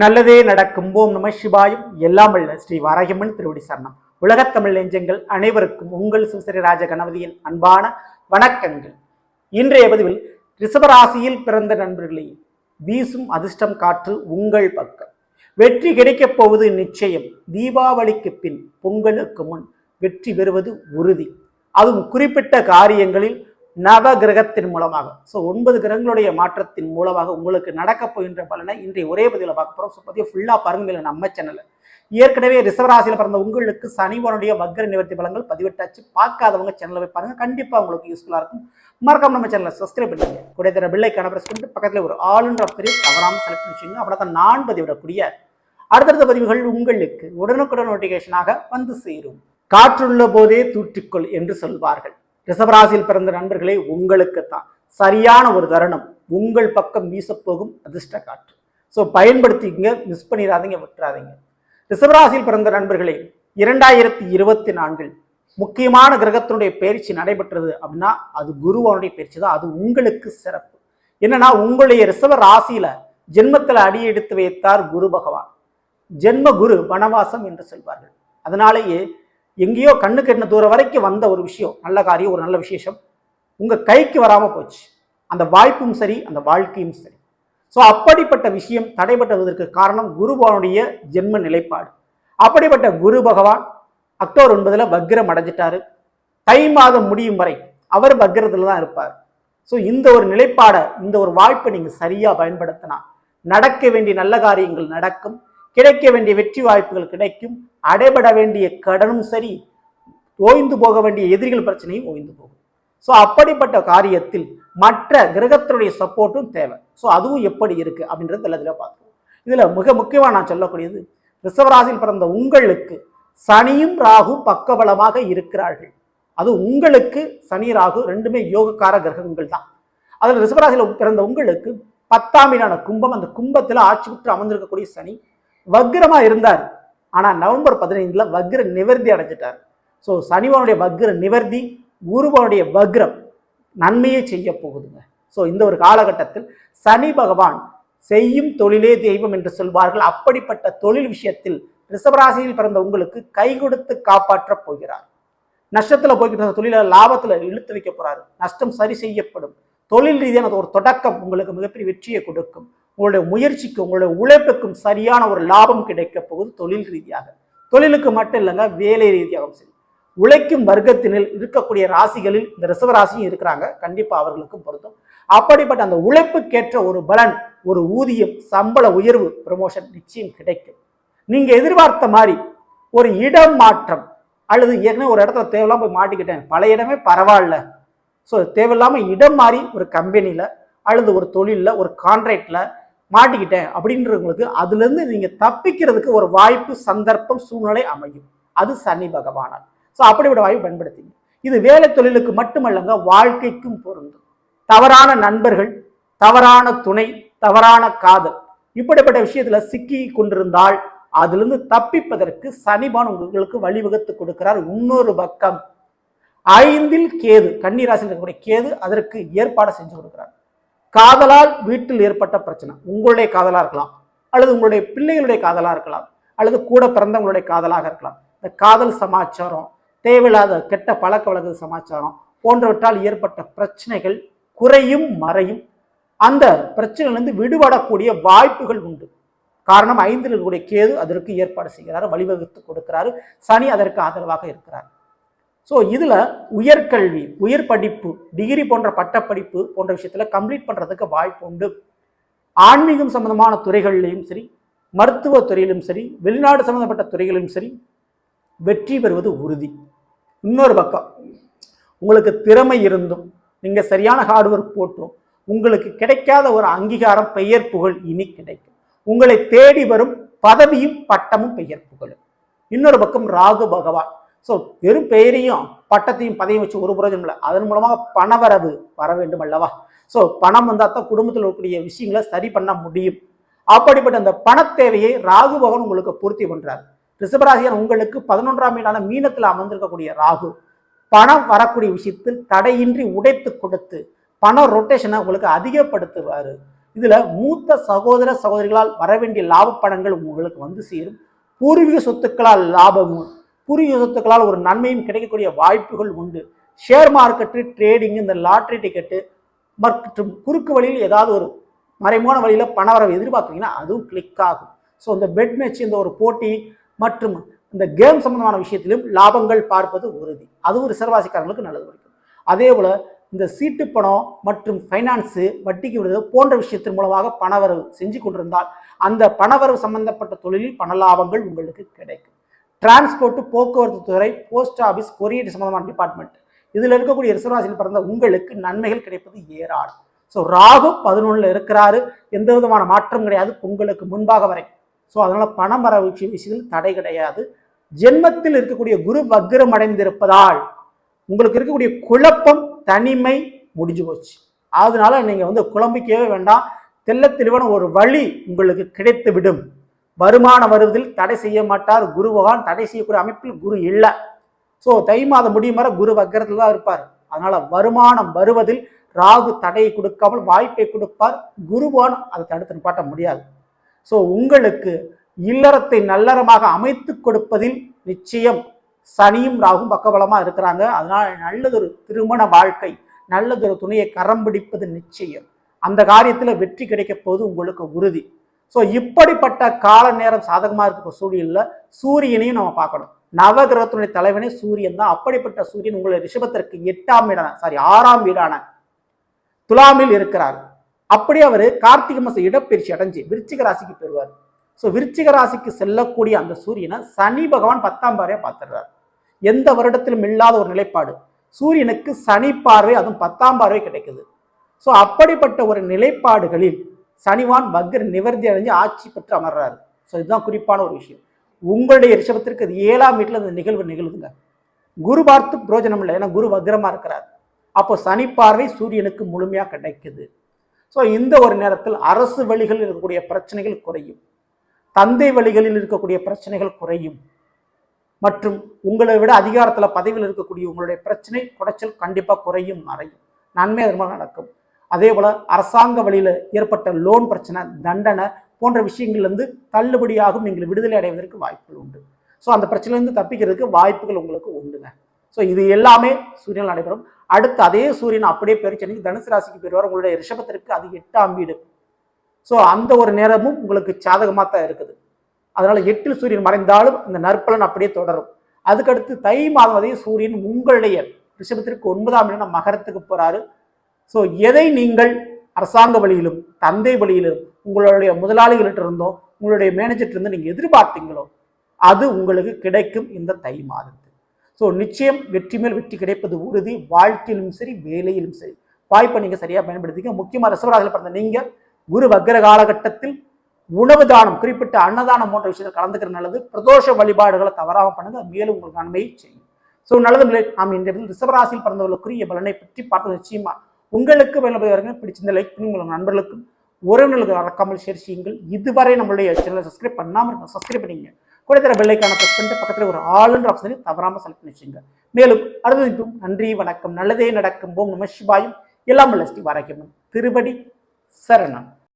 நல்லதே நடக்கும். ஓம் நம சிவாயும். எல்லாம் வல்ல ஸ்ரீ வாராகியம்மன் திருவடி சரணம். உலகத்தமிழ் நெஞ்சங்கள் அனைவருக்கும் உங்கள் சுசரி ராஜ கணபதியின் அன்பான வணக்கங்கள். இன்றைய பதிவில் ரிஷபராசியில் பிறந்த நண்பர்களே வீசும் அதிர்ஷ்டம் காற்று உங்கள் பக்கம். வெற்றி கிடைக்கப் போவது நிச்சயம். தீபாவளிக்கு பின் பொங்கலுக்கு முன் வெற்றி பெறுவது உறுதி. அதுவும் குறிப்பிட்ட காரியங்களில் நவ கிரகத்தின் மூலமாக. ஸோ ஒன்பது கிரகங்களுடைய மாற்றத்தின் மூலமாக உங்களுக்கு நடக்கப் போகின்ற பலனை இன்றைய ஒரே பதிவில் பார்க்க போகிறோம் ஸோ பதிவு ஃபுல்லாக பாருங்க நம்ம சேனலில் ஏற்கனவே ரிசவராசியில் பிறந்த உங்களுக்கு சனிவனுடைய வக்கர நிவர்த்தி பலங்கள் பதிவிட்டாச்சு. பார்க்காதவங்க சேனலில் போய் பாருங்கள் கண்டிப்பாக உங்களுக்கு யூஸ்ஃபுல்லாக இருக்கும். மறக்காம நம்ம சேனலை சப்ஸ்கிரைப் பண்ணுங்க. கூட தர பில்லைக்கான பிரஸ் பண்ணிட்டு பக்கத்தில் ஒரு ஆளுன்ற பெரிய தவறாமல் செலக்ட் பண்ணி வச்சுங்க அப்படின்னா தான் நான் பதிவிடக்கூடிய அடுத்தடுத்த பதிவுகள் உங்களுக்கு உடனுக்குடன் நோட்டிஃபிகேஷனாக வந்து சேரும். காற்றுள்ள போதே தூற்றிக்கொள் என்று சொல்வார்கள். ரிஷபராசியில் பிறந்த நண்பர்களே உங்களுக்குத்தான். சரியான ஒரு தருணம். உங்கள் பக்கம் வீசப்போகும் அதிர்ஷ்ட காற்று ஸோ பயன்படுத்திக்கங்க மிஸ் பண்ணிடாதீங்க விட்டுறாதீங்க. ரிஷபராசியில் பிறந்த நண்பர்களே இரண்டாயிரத்தி இருபத்தி நான்கில் முக்கியமான கிரகத்தினுடைய பயிற்சி நடைபெற்றது அப்படின்னா அது குருவனுடைய பயிற்சி தான். அது உங்களுக்கு சிறப்பு. என்னன்னா உங்களுடைய ரிஷப ராசியில ஜென்மத்தில் அடி எடுத்து வைத்தார் குரு பகவான். ஜென்ம குரு வனவாசம் என்று சொல்வார்கள். அதனாலேயே எங்கேயோ கண்ணு கெட்டின தூரம் வரைக்கும் வந்த ஒரு விஷயம் நல்ல காரியம் ஒரு நல்ல விசேஷம் உங்கள் கைக்கு வராமல் போச்சு. அந்த வாய்ப்பும் சரி அந்த வாழ்க்கையும் சரி. ஸோ அப்படிப்பட்ட விஷயம் தடைபட்டுவதற்கு காரணம் குருபவனுடைய ஜென்ம நிலைப்பாடு. அப்படிப்பட்ட குரு பகவான் அக்டோபர் ஒன்பதுல வக்ரம் அடைஞ்சிட்டாரு. தை மாதம் முடியும் வரை அவர் வக்ரத்தில் தான் இருப்பார். ஸோ இந்த ஒரு நிலைப்பாடை இந்த ஒரு வாய்ப்பை நீங்கள் சரியாக பயன்படுத்தினா நடக்க வேண்டிய நல்ல காரியங்கள் நடக்கும். கிடைக்க வேண்டிய வெற்றி வாய்ப்புகள் கிடைக்கும். அடைபட வேண்டிய கடனும் சரி ஓய்ந்து போக வேண்டிய எதிரிகள் பிரச்சனையும் ஓய்ந்து போகும். ஸோ அப்படிப்பட்ட காரியத்தில் மற்ற கிரகத்தினுடைய சப்போர்ட்டும் தேவை. ஸோ அதுவும் எப்படி இருக்குது அப்படின்றது எல்லாத்திலும் பார்க்கணும் இதில் மிக முக்கியமாக நான் சொல்லக்கூடியது ரிஷவராசியில் பிறந்த உங்களுக்கு சனியும் ராகு பக்கபலமாக இருக்கிறார்கள். அது உங்களுக்கு சனி ராகு ரெண்டுமே யோகக்கார கிரகங்கள் தான். அதில் ரிஷபராசியில் பிறந்த உங்களுக்கு பத்தாம் கும்பம் அந்த கும்பத்தில் ஆட்சி பெற்று அமர்ந்திருக்கக்கூடிய சனி வக்ரமா இருந்தார். ஆனா நவம்பர் பதினைந்துல வக்ர நிவர்த்தி அடைஞ்சிட்டார். ஸோ சனிவனுடைய வக்ர நிவர்த்தி குருவனுடைய வக்ரம் நன்மையை செய்ய போகுதுங்க. ஸோ இந்த ஒரு காலகட்டத்தில் சனி பகவான் செய்யும் தொழிலே தெய்வம் என்று சொல்வார்கள். அப்படிப்பட்ட தொழில் விஷயத்தில் ரிஷபராசியில் பிறந்த உங்களுக்கு கை கொடுத்து காப்பாற்றப் போகிறார். நஷ்டத்தில் போய்கிட்டு இருந்த தொழில லாபத்தில் இழுத்து வைக்க போகிறார் நஷ்டம் சரி செய்யப்படும். தொழில் ரீதியான ஒரு தொடக்கம் உங்களுக்கு மிகப்பெரிய வெற்றியை கொடுக்கும். உங்களுடைய முயற்சிக்கும் உங்களுடைய உழைப்புக்கும் சரியான ஒரு லாபம் கிடைக்க போகுது தொழில் ரீதியாக. தொழிலுக்கு மட்டும் இல்லைங்க வேலை ரீதியாகவும் சரி. உழைக்கும் வர்க்கத்தினில் இருக்கக்கூடிய ராசிகளில் இந்த ரிசவராசியும் இருக்கிறாங்க. கண்டிப்பாக அவர்களுக்கும் பொருத்தம் அப்படிப்பட்ட அந்த உழைப்புக்கேற்ற ஒரு பலன் ஒரு ஊதியம் சம்பள உயர்வு ப்ரமோஷன் நிச்சயம் கிடைக்கும். நீங்கள் எதிர்பார்த்த மாதிரி ஒரு இடம் மாற்றம் அல்லது ஏற்கனவே ஒரு இடத்துல தேவையில்லாம போய் மாட்டிக்கிட்டேன் பழைய இடமே பரவாயில்ல. ஸோ தேவையில்லாமல் இடம் மாறி ஒரு கம்பெனியில் அல்லது ஒரு தொழிலில் ஒரு கான்ட்ராக்டில் மாட்டிக்கிட்டேன் அப்படின்றவங்களுக்கு அதுலேருந்து நீங்கள் தப்பிக்கிறதுக்கு ஒரு வாய்ப்பு சந்தர்ப்பம் சூழ்நிலை அமையும். அது சனி பகவானால். ஸோ அப்படிப்பட்ட வாய்ப்பு பயன்படுத்திங்க இது வேலை தொழிலுக்கு மட்டுமல்லங்க வாழ்க்கைக்கும் பொருந்தும். தவறான நண்பர்கள் தவறான துணை தவறான காதல் இப்படிப்பட்ட விஷயத்துல சிக்கி கொண்டிருந்தால் அதிலிருந்து தப்பிப்பதற்கு சனிபான் உங்களுக்கு வழிவகுத்து கொடுக்கிறார். இன்னொரு பக்கம் ஐந்தில் கேது கன்னிராசியில் இருக்கக்கூடிய கேது அதற்கு ஏற்பாடு செஞ்சு கொடுக்கிறார். காதலால் வீட்டில் ஏற்பட்ட பிரச்சனை. உங்களுடைய காதலாக இருக்கலாம் அல்லது உங்களுடைய பிள்ளைகளுடைய காதலாக இருக்கலாம் அல்லது கூட பிறந்தவங்களுடைய காதலாக இருக்கலாம். இந்த காதல் சமாச்சாரம் தேவையில்லாத கெட்ட பழக்க வழக்க சமாச்சாரம் போன்றவற்றால் ஏற்பட்ட பிரச்சனைகள் குறையும் மறையும். அந்த பிரச்சனையிலிருந்து விடுபடக்கூடிய வாய்ப்புகள் உண்டு. காரணம் ஐந்தில் இருக்கக்கூடிய கேது அதற்கு ஏற்பாடு செய்கிறார் வழிவகுத்து கொடுக்கிறார். சனி அதற்கு ஆதரவாக இருக்கிறார். ஸோ இதில் உயர்கல்வி உயர் படிப்பு டிகிரி போன்ற பட்டப்படிப்பு போன்ற விஷயத்தில் கம்ப்ளீட் பண்ணுறதுக்கு வாய்ப்பு உண்டு. ஆன்மீகம் சம்பந்தமான துறைகள்லையும் சரி மருத்துவ துறையிலும் சரி வெளிநாடு சம்பந்தப்பட்ட துறைகளிலும் சரி வெற்றி பெறுவது உறுதி. இன்னொரு பக்கம் உங்களுக்கு திறமை இருந்தும் நீங்கள் சரியான ஹார்ட் ஒர்க் போட்டும் உங்களுக்கு கிடைக்காத ஒரு அங்கீகாரம் பெயர் புகழ் இனி கிடைக்கும். உங்களை தேடி வரும் பதவியும் பட்டமும் பெயர் புகழும். இன்னொரு பக்கம் ராகு பகவான். ஸோ வெறும் பெயரையும் பட்டத்தையும் பதவியும் வச்சு ஒரு புரோஜனம் இல்லை. அதன் மூலமாக பணவரவு வர வேண்டும் அல்லவா? ஸோ பணம் வந்தால் தான் குடும்பத்தில் இருக்கக்கூடிய விஷயங்களை சரி பண்ண முடியும். அப்படிப்பட்ட அந்த பண தேவையை ராகு பகவான் உங்களுக்கு பூர்த்தி பண்ணுறார் ரிஷபராசியார் உங்களுக்கு பதினொன்றாம் மீனான மீனத்தில் அமர்ந்திருக்கக்கூடிய ராகு. பணம் வரக்கூடிய விஷயத்தில் தடையின்றி உடைத்து கொடுத்து பண ரொட்டேஷனை உங்களுக்கு அதிகப்படுத்துவார். இதில் மூத்த சகோதர சகோதரிகளால் வர வேண்டிய லாப பணங்கள் உங்களுக்கு வந்து சேரும். பூர்வீக சொத்துக்களால் லாபமும் பூர்வீக சொத்துக்களால் ஒரு நன்மையும் கிடைக்கக்கூடிய வாய்ப்புகள் உண்டு. ஷேர் மார்க்கெட்டு ட்ரேடிங் இந்த லாட்ரி டிக்கெட்டு மற்றும் குறுக்கு வழியில் ஏதாவது ஒரு மறைமுக வழியில் பணவரவை எதிர்பார்க்குறீங்கன்னா அதுவும் கிளிக் ஆகும். ஸோ இந்த பெட் மேட்ச் இந்த ஒரு போட்டி மற்றும் இந்த கேம் சம்பந்தமான விஷயத்திலும் லாபங்கள் பார்ப்பது உறுதி. அதுவும் ரிசர்வாசிக்காரங்களுக்கு நல்லது வரைக்கும். அதே போல் இந்த சீட்டு பணம் மற்றும் ஃபைனான்ஸு வட்டிக்கு விடுதல் போன்ற விஷயத்தின் மூலமாக பணவரவு செஞ்சு கொண்டிருந்தால் அந்த பணவரவு சம்பந்தப்பட்ட தொழிலில் பண லாபங்கள் உங்களுக்கு கிடைக்கும். டிரான்ஸ்போர்ட்டு போக்குவரத்து துறை போஸ்ட் ஆஃபீஸ் கொரியர் சம்மந்தமான டிபார்ட்மெண்ட் இதில் இருக்கக்கூடிய ரிசர்வாசியில் பிறந்த உங்களுக்கு நன்மைகள் கிடைப்பது ஏராளம். ஸோ ராகு பதினொன்றில் இருக்கிறாரு. எந்த விதமான மாற்றம் கிடையாது. உங்களுக்கு முன்பாக வரை. ஸோ அதனால் பணம் வர விஷய விஷயத்தில் தடை கிடையாது. ஜென்மத்தில் இருக்கக்கூடிய குரு வக்ரம் அடைந்திருப்பதால் உங்களுக்கு இருக்கக்கூடிய குழப்பம் தனிமை முடிஞ்சு போச்சு. அதனால நீங்கள் வந்து குழம்பிக்கவே வேண்டாம். தெல்ல தெளிவான ஒரு வழி உங்களுக்கு கிடைத்து விடும் வருமானம் வருவதில் தடை செய்ய மாட்டார். குரு பகவான் தடை செய்யக்கூடிய அமைப்பில் குரு இல்லை. ஸோ தை மாதம் முடியும் வரை குரு வக்கரத்தில் தான் இருப்பார். அதனால வருமானம் வருவதில் ராகு தடையை கொடுக்காமல் வாய்ப்பை கொடுப்பார். குருவான் அதை தடுத்து நிப்பாட்ட முடியாது. ஸோ உங்களுக்கு இல்லறத்தை நல்லறமாக அமைத்து கொடுப்பதில் நிச்சயம் சனியும் ராகும் பக்கபலமா இருக்கிறாங்க. அதனால நல்லதொரு திருமண வாழ்க்கை நல்லதொரு துணையை கரம் பிடிப்பது நிச்சயம். அந்த காரியத்தில் வெற்றி கிடைக்க போது உங்களுக்கு உறுதி. ஸோ இப்படிப்பட்ட கால நேரம் சாதகமாக இருக்கிற சூழலில் சூரியனையும் நம்ம பார்க்கணும். நவகிரகத்தினுடைய தலைவனே சூரியன் தான். அப்படிப்பட்ட சூரியன் உங்களை ரிஷபத்திற்கு எட்டாம் வீடான சாரி ஆறாம் வீடான துலாமில் இருக்கிறார். அப்படி அவர் கார்த்திகை மாசம் இடப்பெயர்ச்சி அடைஞ்சு விருச்சிக ராசிக்கு பெறுவார் ஸோ விருச்சிக ராசிக்கு செல்லக்கூடிய அந்த சூரியனை சனி பகவான் பத்தாம் பார்வையா பார்த்துடுறார். எந்த வருடத்திலும் இல்லாத ஒரு நிலைப்பாடு. சூரியனுக்கு சனி பார்வை அதுவும் பத்தாம் பார்வை கிடைக்குது. ஸோ அப்படிப்பட்ட ஒரு நிலைப்பாடுகளில் சனிவான் பக்ர நிவர்த்தி அடைஞ்சு ஆட்சி பெற்று அமர்றாரு. ஸோ இதுதான் குறிப்பான ஒரு விஷயம். உங்களுடைய ரிஷபத்திற்கு அது ஏழாம் வீட்டில் அந்த நிகழ்வு நிகழுதுங்க. குரு பார்த்து புரோஜனம் இல்லை. ஏன்னா குரு வக்ரமா இருக்கிறார். அப்போ சனி பார்வை சூரியனுக்கு முழுமையாக கிடைக்குது. ஸோ இந்த ஒரு நேரத்தில் அரசு வழிகளில் இருக்கக்கூடிய பிரச்சனைகள் குறையும். தந்தை வழிகளில் இருக்கக்கூடிய பிரச்சனைகள் குறையும். மற்றும் உங்களை விட அதிகாரத்தில் பதவியில் இருக்கக்கூடிய உங்களுடைய பிரச்சனை குடைச்சல் கண்டிப்பாக குறையும் மறையும். நன்மை அதன் நடக்கும். அதே போல் அரசாங்க வழியில் ஏற்பட்ட லோன் பிரச்சனை தண்டனை போன்ற விஷயங்கள்லேருந்து தள்ளுபடியாகும் நீங்கள் விடுதலை அடைவதற்கு வாய்ப்புகள் உண்டு. ஸோ அந்த பிரச்சனையிலேருந்து தப்பிக்கிறதுக்கு வாய்ப்புகள் உங்களுக்கு உண்டுங்க. ஸோ இது எல்லாமே சூரியன் நடைபெறும். அடுத்து அதே சூரியன் அப்படியே பெருச்சனைக்கு தனுசு ராசிக்கு பெறுவார் உங்களுடைய ரிஷபத்திற்கு அது எட்டாம் வீடு. ஸோ அந்த ஒரு நேரமும் உங்களுக்கு சாதகமாக தான் இருக்குது. அதனால் எட்டில் சூரியன் மறைந்தாலும் இந்த நற்பலன் அப்படியே தொடரும். அதுக்கடுத்து தை மாதம் அதே சூரியன் உங்களுடைய ரிஷபத்திற்கு ஒன்பதாம் இடம் மகரத்துக்கு போகிறாரு ஸோ எதை நீங்கள் அரசாங்க வழியிலும் தந்தை வழியிலும் உங்களுடைய முதலாளிகள்கிட்ட இருந்தோ உங்களுடைய மேனேஜர்கிட்ட இருந்து நீங்கள் எதிர்பார்த்தீங்களோ அது உங்களுக்கு கிடைக்கும் இந்த தை மாதத்து. ஸோ நிச்சயம் வெற்றி மேல் வெற்றி கிடைப்பது உறுதி வாழ்க்கையிலும் சரி வேலையிலும் சரி. வாய்ப்பை நீங்கள் சரியாக பயன்படுத்திக்க முக்கியமாக ரிசவராசியில் பிறந்த நீங்கள் குரு வக்கர காலகட்டத்தில் உணவு தானம் குறிப்பிட்ட அன்னதானம் போன்ற விஷயத்தில் கலந்துக்கிற நல்லது பிரதோஷ வழிபாடுகளை தவறாமல் பண்ணுங்க மேலும் உங்களுக்கு நன்மையை செய்யும். ஸோ நல்லது நாம் இந்த ரிசவராசியில் பிறந்தவர்களுக்குரிய பலனை பற்றி பார்த்து நிச்சயமாக உங்களுக்கு பயன்படுவதற்கு பிடிச்சிருந்த லைக் பண்ணி உங்கள் நண்பர்களுக்கும் உறவினர்களுக்கு மறக்காமல் ஷேர் செய்யுங்கள். இதுவரை நம்மளுடைய சேனலை சப்ஸ்கிரைப் பண்ணாமல் இருக்கும் சப்ஸ்கிரைப் பண்ணிங்க. கூட தர பெல்லைக்கான ப்ரெஸ் பண்ணிட்டு பக்கத்தில் ஒரு ஆளுன்ற ஆப்ஷனை தவறாமல் செலக்ட் பண்ணி வச்சுங்க. மேலும் அடுத்ததும் நன்றி வணக்கம். நல்லதே நடக்கும். ஓம் நம சிவாயும். எல்லாம் வளர்ச்சி வாராக்கியம் திருவடி சரணம்.